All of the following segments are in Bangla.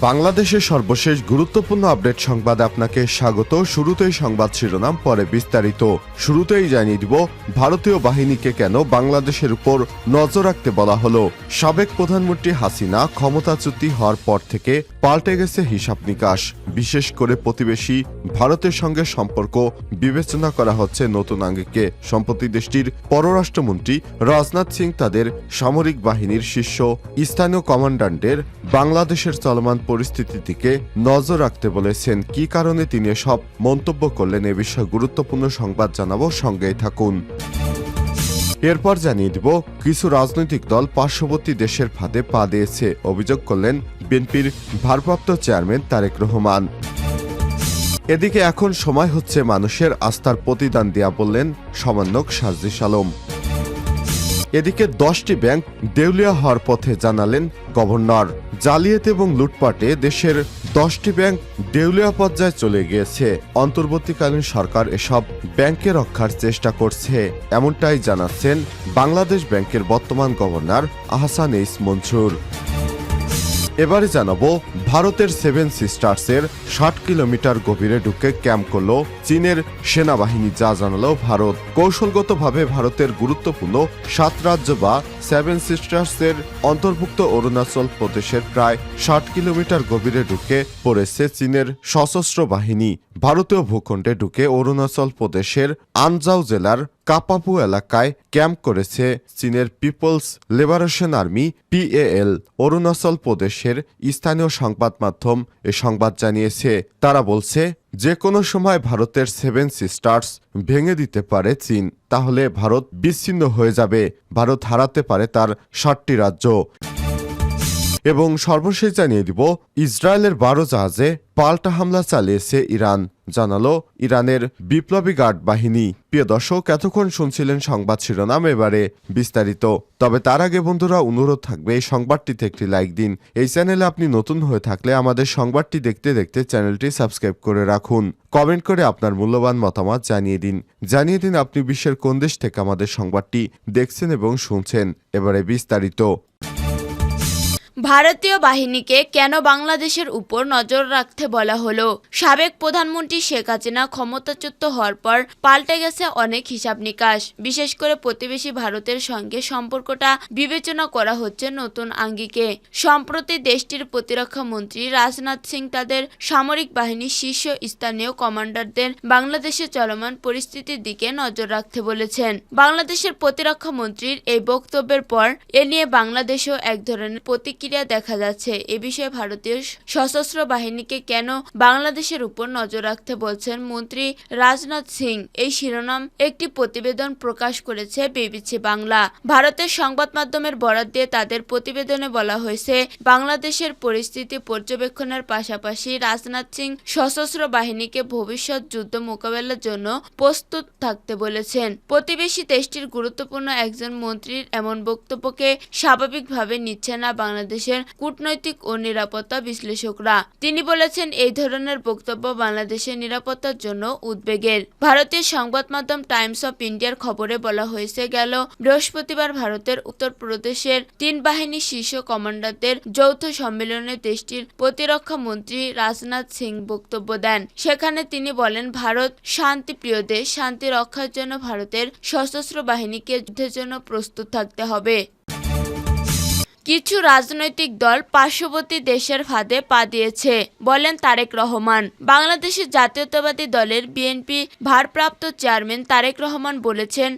বাংলাদেশের সর্বশেষ গুরুত্বপূর্ণ আপডেট সংবাদ আপনাকে স্বাগত। শুরুতেই সংবাদ শিরোনাম, পরে বিস্তারিত। শুরুতেই জানিয়ে দিব, ভারতীয় বাহিনীকে কেন বাংলাদেশের উপর নজর রাখতে বলা হলো? সাবেক প্রধানমন্ত্রী হাসিনা ক্ষমতাচ্যুতি হওয়ার পর থেকে পাল্টে গেছে হিসাব নিকাশ। বিশেষ করে প্রতিবেশী ভারতের সঙ্গে সম্পর্ক বিবেচনা করা হচ্ছে নতুন আঙ্গিকে। সম্প্রতি দেশটির পররাষ্ট্রমন্ত্রী রাজনাথ সিং তাদের সামরিক বাহিনীর শীর্ষ স্থানীয় কমান্ডান্টের বাংলাদেশের চলমান পরিস্থিতির দিকে নজর রাখতে বলেছেন, কি কারণে তিনি সব মন্তব্য করলেন এ বিষয়ে গুরুত্বপূর্ণ সংবাদ জানাব, সঙ্গেই থাকুন। এরপর জানিয়ে দিব, কিছু রাজনৈতিক দল পার্শ্ববর্তী দেশের ফাঁদে পা দিয়েছে, অভিযোগ করলেন বিএনপির ভারপ্রাপ্ত চেয়ারম্যান তারেক রহমান। এদিকে এখন সময় হচ্ছে মানুষের আস্থার প্রতিদান দেয়া বললেন সমন্বয়ক সাজিস আলম। এদিকে দশটি ব্যাংক দেউলিয়া হওয়ার পথে জানালেন গভর্নর। জালিয়াতি এবং লুটপাটে দেশের দশটি ব্যাংক দেউলিয়া পর্যায়ে চলে গিয়েছে। অন্তর্বর্তীকালীন সরকার এসব ব্যাংকে রক্ষার চেষ্টা করছে, এমনটাই জানাচ্ছেন বাংলাদেশ ব্যাংকের বর্তমান গভর্নর আহসান এইস মনসুর। এবারে জানাব, ভারতের সেভেন সিস্টার্সের ষাট কিলোমিটার গভীরে ঢুকে ক্যাম্প করল চীনের সেনাবাহিনী, যা জানালো ভারত। কৌশলগতভাবে ভারতের গুরুত্বপূর্ণ সাত রাজ্য বা সেভেন সিস্টার্সের অন্তর্ভুক্ত অরুণাচল প্রদেশের প্রায় ষাট কিলোমিটার গভীরে ঢুকে পড়েছে চীনের সশস্ত্র বাহিনী। ভারতীয় ভূখণ্ডে ঢুকে অরুণাচল প্রদেশের আনজাও জেলার কাপাপু এলাকায় ক্যাম্প করেছে চীনের People's Liberation Army, PAL. Arunachal প্রদেশের স্থানীয় সংবাদ মাধ্যম এ সংবাদ জানিয়েছে। তারা বলছে যে কোনো সময় ভারতের সেভেন সিস্টার্স ভেঙে দিতে পারে চীন, তাহলে ভারত বিচ্ছিন্ন হয়ে যাবে। ভারত হারাতে পারে তার ষাটটি রাজ্য। এবং সর্বশেষ জানিয়ে দিব, ইসরায়েলের বারো জাহাজে পাল্টা হামলা চালিয়েছে ইরান। জানালো ইরানের বিপ্লবী গার্ড বাহিনী। প্রিয় দর্শক, এতক্ষণ শুনছিলেন সংবাদ শিরোনাম, এবারে বিস্তারিত। তবে তার আগে বন্ধুরা, অনুরোধ থাকবে, এই সংবাদটিতে একটি লাইক দিন। এই চ্যানেলে আপনি নতুন হয়ে থাকলে আমাদের সংবাদটি দেখতে দেখতে চ্যানেলটি সাবস্ক্রাইব করে রাখুন। কমেন্ট করে আপনার মূল্যবান মতামত জানিয়ে দিন। জানিয়ে দিন আপনি বিশ্বের কোন দেশ থেকে আমাদের সংবাদটি দেখছেন এবং শুনছেন। এবারে বিস্তারিত। ভারতীয় বাহিনীকে কেন বাংলাদেশের উপর নজর রাখতে বলা হলো? সাবেক প্রধানমন্ত্রী শেখ হাসিনা ক্ষমতাচ্যুত হওয়ার পর পাল্টে গেছে অনেক হিসাব নিকাশ। বিশেষ করে প্রতিবেশী ভারতের সঙ্গে সম্পর্কটা বিবেচনা করা হচ্ছে নতুন আঙ্গিকে। সম্প্রতি দেশটির প্রতিরক্ষা মন্ত্রী রাজনাথ সিং তাদের সামরিক বাহিনীর শীর্ষ স্থানীয় কমান্ডারদের বাংলাদেশে চলমান পরিস্থিতির দিকে নজর রাখতে বলেছেন। বাংলাদেশের প্রতিরক্ষা মন্ত্রীর এই বক্তব্যের পর এ নিয়ে বাংলাদেশেও এক ধরনের প্রতিক্রিয়া প্রতিক্রিয়া দেখা যাচ্ছে। এ বিষয়ে ভারতীয় সশস্ত্র বাহিনীকে কেন বাংলাদেশের উপর নজর রাখতে বলছেন মন্ত্রী রাজনাথ সিং? এই শিরোনাম একটি প্রতিবেদন প্রকাশ করেছে বিবিসি বাংলা। ভারতের সংবাদ মাধ্যমের বরাদ দিয়ে তাদের প্রতিবেদনে বলা হয়েছে, বাংলাদেশের পরিস্থিতি পর্যবেক্ষণের পাশাপাশি রাজনাথ সিং সশস্ত্র বাহিনীকে ভবিষ্যৎ যুদ্ধ মোকাবেলার জন্য প্রস্তুত থাকতে বলেছেন। প্রতিবেশী দেশটির গুরুত্বপূর্ণ একজন মন্ত্রীর এমন বক্তব্যকে স্বাভাবিকভাবে নিচ্ছে না বাংলাদেশ বাংলাদেশের কূটনৈতিক ও নিরাপত্তা বিশ্লেষকরা। তিনি বলেছেন, এই ধরনের বক্তব্য বাংলাদেশের নিরাপত্তার জন্য উদ্বেগের। ভারতীয় সংবাদ মাধ্যম টাইমস অফ ইন্ডিয়ার খবরে বলা হয়েছে, গেল বৃহস্পতিবার ভারতের উত্তরপ্রদেশের তিন বাহিনী শীর্ষ কমান্ডারদের যৌথ সম্মেলনে দেশটির প্রতিরক্ষা মন্ত্রী রাজনাথ সিং বক্তব্য দেন। সেখানে তিনি বলেন, ভারত শান্তিপ্রিয় দেশ, শান্তি রক্ষার জন্য ভারতের সশস্ত্র বাহিনীকে যুদ্ধের জন্য প্রস্তুত থাকতে হবে। কিছু রাজনৈতিক দল পার্শ্ববর্তী দেশের ফাঁদে পা দিয়েছে, বলেন তারেক রহমান। বাংলাদেশের জাতীয়তাবাদী দলের বিএনপি ভারপ্রাপ্ত চেয়ারম্যান তারেক রহমান বলেছেন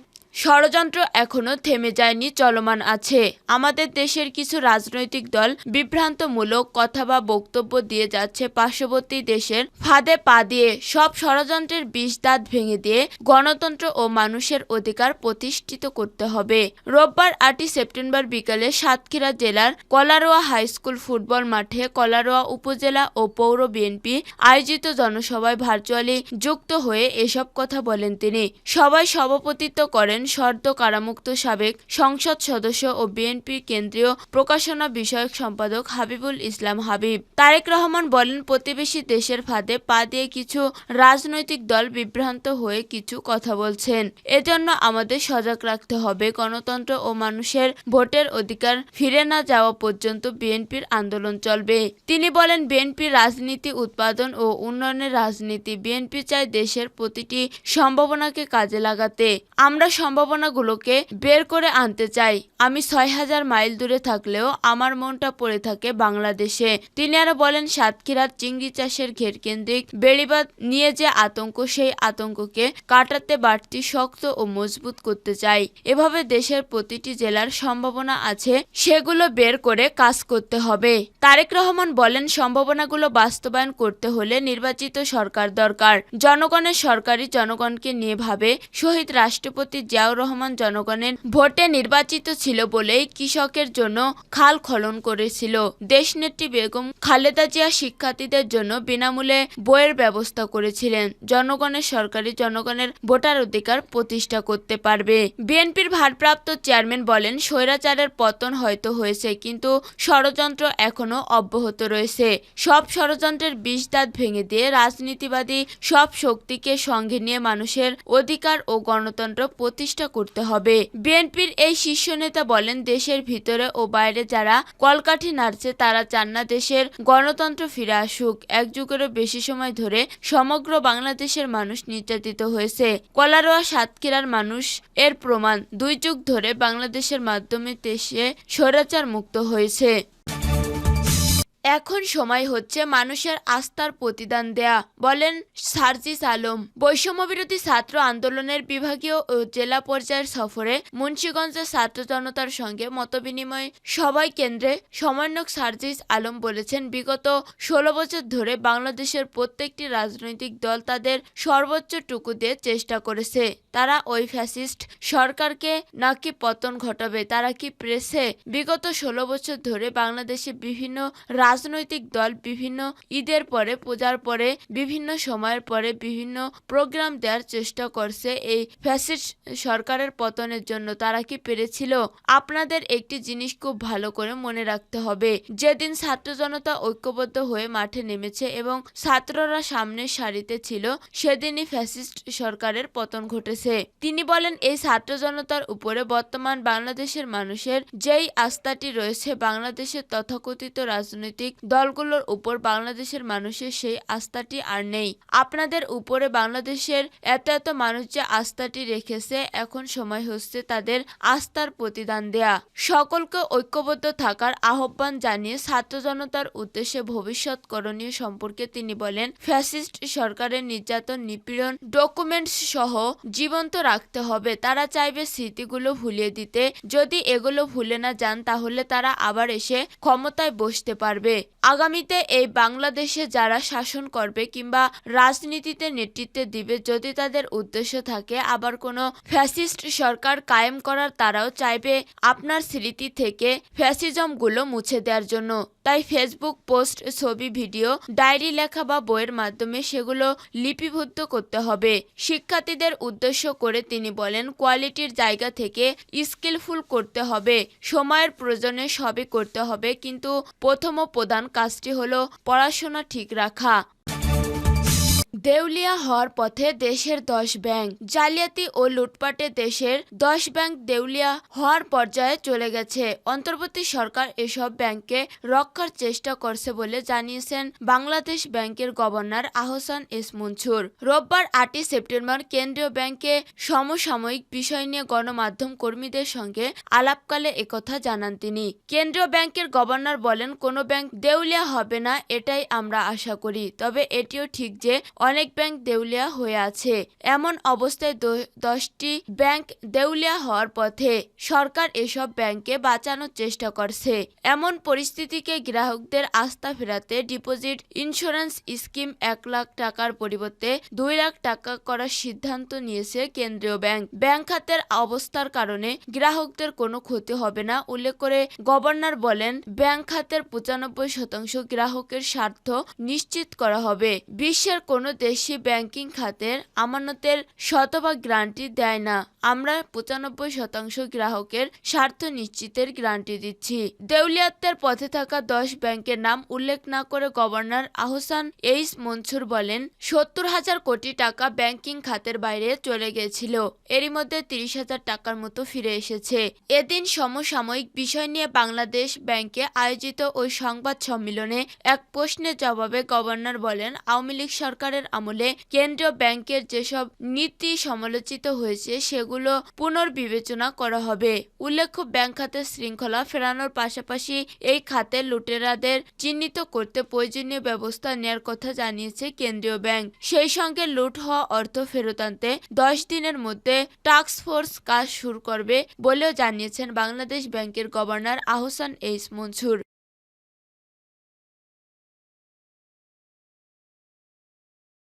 ষড়যন্ত্র এখনও থেমে যায়নি, চলমান আছে। আমাদের দেশের কিছু রাজনৈতিক দল বিভ্রান্তমূলক কথা বা বক্তব্য দিয়ে যাচ্ছে, পার্শ্ববর্তী দেশের ফাঁদে পা দিয়ে। সব ষড়যন্ত্রের বিষ দাঁত ভেঙে দিয়ে গণতন্ত্র ও মানুষের অধিকার প্রতিষ্ঠিত করতে হবে। রোববার আটই সেপ্টেম্বর বিকালে সাতক্ষীরা জেলার কলারোয়া হাই স্কুল ফুটবল মাঠে কলারোয়া উপজেলা ও পৌর বিএনপি আয়োজিত জনসভায় ভার্চুয়ালি যুক্ত হয়ে এসব কথা বলেন তিনি। সবাই সভাপতিত্ব করেন সদ্য কারামুক্ত সাবেক সংসদ সদস্য ও বিএনপি কেন্দ্রীয় প্রকাশনা বিষয়ক সম্পাদক হাবিবুল ইসলাম হাবিব। তারেক রহমান বলেন, প্রতিবেশী দেশের ফাঁদে পা দিয়ে কিছু রাজনৈতিক দল বিভ্রান্ত হয়ে কিছু কথা বলছেন। এজন্য আমাদের সজাগ রাখতে হবে। গণতন্ত্র ও মানুষের ভোটের অধিকার ফিরে না যাওয়া পর্যন্ত বিএনপির আন্দোলন চলবে। তিনি বলেন বিএনপির রাজনীতি, উৎপাদন ও উন্নয়নের রাজনীতি বিএনপি চায় দেশের প্রতিটি সম্ভাবনাকে কাজে লাগাতে। আমরা সম্ভাবনাগুলোকে বের করে আনতে চাই। আমি ছয় হাজার মাইল দূরে থাকলেও আমার মনটা পড়ে থাকে বাংলাদেশে। তিনি আরও বলেন, সাতক্ষীরার চিংড়ি চাষের ঘের কেন্দ্রিক বেড়িবাদ নিয়ে যে আতঙ্ক, সেই আতঙ্ককে কাটাতে বাড়তি শক্ত ও মজবুত করতে চাই। এভাবে দেশের প্রতিটি জেলার সম্ভাবনা আছে, সেগুলো বের করে কাজ করতে হবে। তারেক রহমান বলেন, সম্ভাবনাগুলো বাস্তবায়ন করতে হলে নির্বাচিত সরকার দরকার। জনগণের সরকারি জনগণকে নিয়ে ভাবে, শহীদ রাষ্ট্রপতি জিয়াউর রহমান জনগণের ভোটে নির্বাচিত ছিল বলেই কৃষকের জন্য খাল খনন করেছিল। দেশনেত্রী বেগম খালেদা জিয়া শিক্ষার্থীদের জন্য বিনামূল্যে বইয়ের ব্যবস্থা করেছিলেন। জনগণের সরকারি জনগণের ভোটার অধিকার প্রতিষ্ঠা করতে পারবে। বিএনপির ভারপ্রাপ্ত চেয়ারম্যান বলেন, স্বৈরাচারের পতন হয়তো হয়েছে, কিন্তু ষড়যন্ত্র এখনও অব্যাহত রয়েছে। সব ষড়যন্ত্রের বিষ দাঁত ভেঙে দিয়ে রাজনীতিবাদী সব শক্তিকে সঙ্গে নিয়ে মানুষের অধিকার ও গণতন্ত্র প্রতিষ্ঠা করতে হবে। বিএনপির এই শীর্ষ নেতা বলেন, দেশের ভিতরে ও বাইরে যারা কলকাঠি নাড়ছে, তারা চান না দেশের গণতন্ত্র ফিরে আসুক। এক যুগেরও বেশি সময় ধরে সমগ্র বাংলাদেশের মানুষ নির্যাতিত হয়েছে। কলারোয়া, সাতক্ষীরার মানুষ এর প্রমাণ। দুই যুগ ধরে বাংলাদেশের মাধ্যমে দেশে স্বৈরাচার মুক্ত হয়েছে। এখন সময় হচ্ছে মানুষের আস্থার প্রতিদান দেয়া, বলেন সার্জিস আলম। বৈষম্য বিরোধী ছাত্র আন্দোলনের বিভাগীয় ও জেলা পর্যায়ের সফরে মুন্সীগঞ্জের ছাত্র জনতার সঙ্গে মতবিনিময় সবাই কেন্দ্রে সমন্বয়ক সার্জিস আলম বলেছেন, বিগত ষোলো বছর ধরে বাংলাদেশের প্রত্যেকটি রাজনৈতিক দল তাদের সর্বোচ্চ টুকু দিয়ে চেষ্টা করেছে। তারা ওই ফ্যাসিস্ট সরকারকে নাকি পতন ঘটাবে, তারা কি প্রেসে বিগত ষোলো বছর ধরে বাংলাদেশে বিভিন্ন রাজনৈতিক দল বিভিন্ন ঈদের পরে, পূজার পরে, বিভিন্ন সময়ের পরে বিভিন্ন প্রোগ্রাম দেওয়ার চেষ্টা করছে এই ফ্যাসিস্ট সরকারের পতনের জন্য। তারা কি পেরেছিল? আপনাদের একটি জিনিস খুব ভালো করে মনে রাখতে হবে। যেদিন ছাত্র জনতা ঐক্যবদ্ধ হয়ে মাঠে নেমেছে এবং ছাত্ররা সামনের সারিতে ছিল, সেদিনই ফ্যাসিস্ট সরকারের পতন ঘটেছে। তিনি বলেন, এই ছাত্র জনতার উপরে বর্তমান বাংলাদেশের মানুষের যেই আস্থাটি রয়েছে, বাংলাদেশের তথাকথিত রাজনৈতিক দলগুলোর উপর বাংলাদেশের মানুষের সেই আস্থাটি আর নেই। আপনাদের উপরে বাংলাদেশের এত এত মানুষ যে আস্থাটি রেখেছে, এখন সময় হচ্ছে তাদের আস্থার প্রতিদান দেয়া। সকলকে ঐক্যবদ্ধ থাকার আহ্বান জানিয়ে ছাত্র জনতার উদ্দেশ্যে ভবিষ্যৎ করণীয় সম্পর্কে তিনি বলেন, ফ্যাসিস্ট সরকারের নির্যাতন, নিপীড়ন ডকুমেন্টস সহ জীবন্ত রাখতে হবে। তারা চাইবে স্মৃতিগুলো ভুলিয়ে দিতে। যদি এগুলো ভুলে না যান, তাহলে তারা আবার এসে ক্ষমতায় বসতে পারবে। আগামীতে এই বাংলাদেশে যারা শাসন করবে কিংবা রাজনীতিতে নেতৃত্বে দিবে, যদি তাদের উদ্দেশ্য থাকে, আবার কোনো ফ্যাসিস্ট সরকার কায়েম করার, তারাও চাইবে আপনার স্মৃতি থেকে ফ্যাসিজমগুলো মুছে দেওয়ার জন্য। তাই ফেসবুক পোস্ট ছবি ভিডিও ডায়েরি লেখা বা বইয়ের মাধ্যমে সেগুলো লিপিবদ্ধ করতে হবে। শিক্ষার্থীদের উদ্দেশ্য করে তিনি বলেন কোয়ালিটির জায়গা থেকে স্কিলফুল করতে হবে। সময়ের প্রয়োজনে সবই করতে হবে, কিন্তু প্রথম প্রধান কাজটি হলো পড়াশোনা ঠিক রাখা। দেউলিয়া হওয়ার পথে দেশের দশ ব্যাংক, জালিয়াতি ও লুটপাটে দেশের দশ ব্যাংক দেউলিয়া হওয়ার পর্যায়ে চলে গেছে। অন্তর্বর্তী সরকার এসব ব্যাংককে রক্ষার চেষ্টা করছে বলে জানিয়েছেন বাংলাদেশ ব্যাংকের গভর্নর আহসান এস মনসুর। রোববার আটই সেপ্টেম্বর কেন্দ্রীয় ব্যাংকে সমসাময়িক বিষয় নিয়ে গণমাধ্যম কর্মীদের সঙ্গে আলাপকালে একথা জানান তিনি। কেন্দ্রীয় ব্যাংকের গভর্নর বলেন, কোনো ব্যাংক দেউলিয়া হবে না, এটাই আমরা আশা করি। তবে এটিও ঠিক যে অনেক ব্যাংক দেউলিয়া হয়ে আছে। এমন অবস্থায় দশটি ব্যাংক দেউলিয়া হওয়ার পথে সরকার এসব ব্যাংকে বাঁচানোর চেষ্টা করছে। এমন পরিস্থিতিকে গ্রাহকদের আস্থা ফেরাতে ডিপোজিট ইন্স্যুরেন্স স্কিম এক লাখ টাকার পরিবর্তে দুই লাখ টাকা করার সিদ্ধান্ত নিয়েছে কেন্দ্রীয় ব্যাংক। ব্যাংক খাতের অবস্থার কারণে গ্রাহকদের কোনো ক্ষতি হবে না, উল্লেখ করে গভর্নর বলেন, ব্যাংক খাতের পঁচানব্বই শতাংশ গ্রাহকের স্বার্থ নিশ্চিত করা হবে। বিশ্বের কোনো দেশই ব্যাংকিং খাতের আমানতের শতভাগ গ্যারান্টি দেয় না। আমরা পঁচানব্বই শতাংশ গ্রাহকের স্বার্থ নিশ্চিতের গ্যারান্টি দিচ্ছি। দেউলিয়াত্বের পথে থাকা দশ ব্যাংকের নাম উল্লেখ না করে গভর্নর আহসান এইস মনসুর বলেন, সত্তর হাজার কোটি টাকা ব্যাংকিং খাতের বাইরে চলে গেছিল। এরই মধ্যে তিরিশ হাজার টাকার মতো ফিরে এসেছে। এদিন সমসাময়িক বিষয় নিয়ে বাংলাদেশ ব্যাংকে আয়োজিত ওই সংবাদ সম্মেলনে এক প্রশ্নের জবাবে গভর্নর বলেন, আওয়ামী লীগ সরকারের আমলে কেন্দ্রীয় ব্যাংকের যেসব নীতি সমালোচিত হয়েছে, সেগুলো পুনর্বিবেচনা করা হবে। উল্লেখ্য, ব্যাংক খাতের শৃঙ্খলা ফেরানোর পাশাপাশি এই খাতে লুটেরাদের চিহ্নিত করতে প্রয়োজনীয় ব্যবস্থা নেয়ার কথা জানিয়েছে কেন্দ্রীয় ব্যাংক। সেই সঙ্গে লুট হওয়া অর্থ ফেরত আনতে দশ দিনের মধ্যে টাস্ক ফোর্স কাজ শুরু করবে বলেও জানিয়েছেন বাংলাদেশ ব্যাংকের গভর্নর আহসান এইস মনসুর।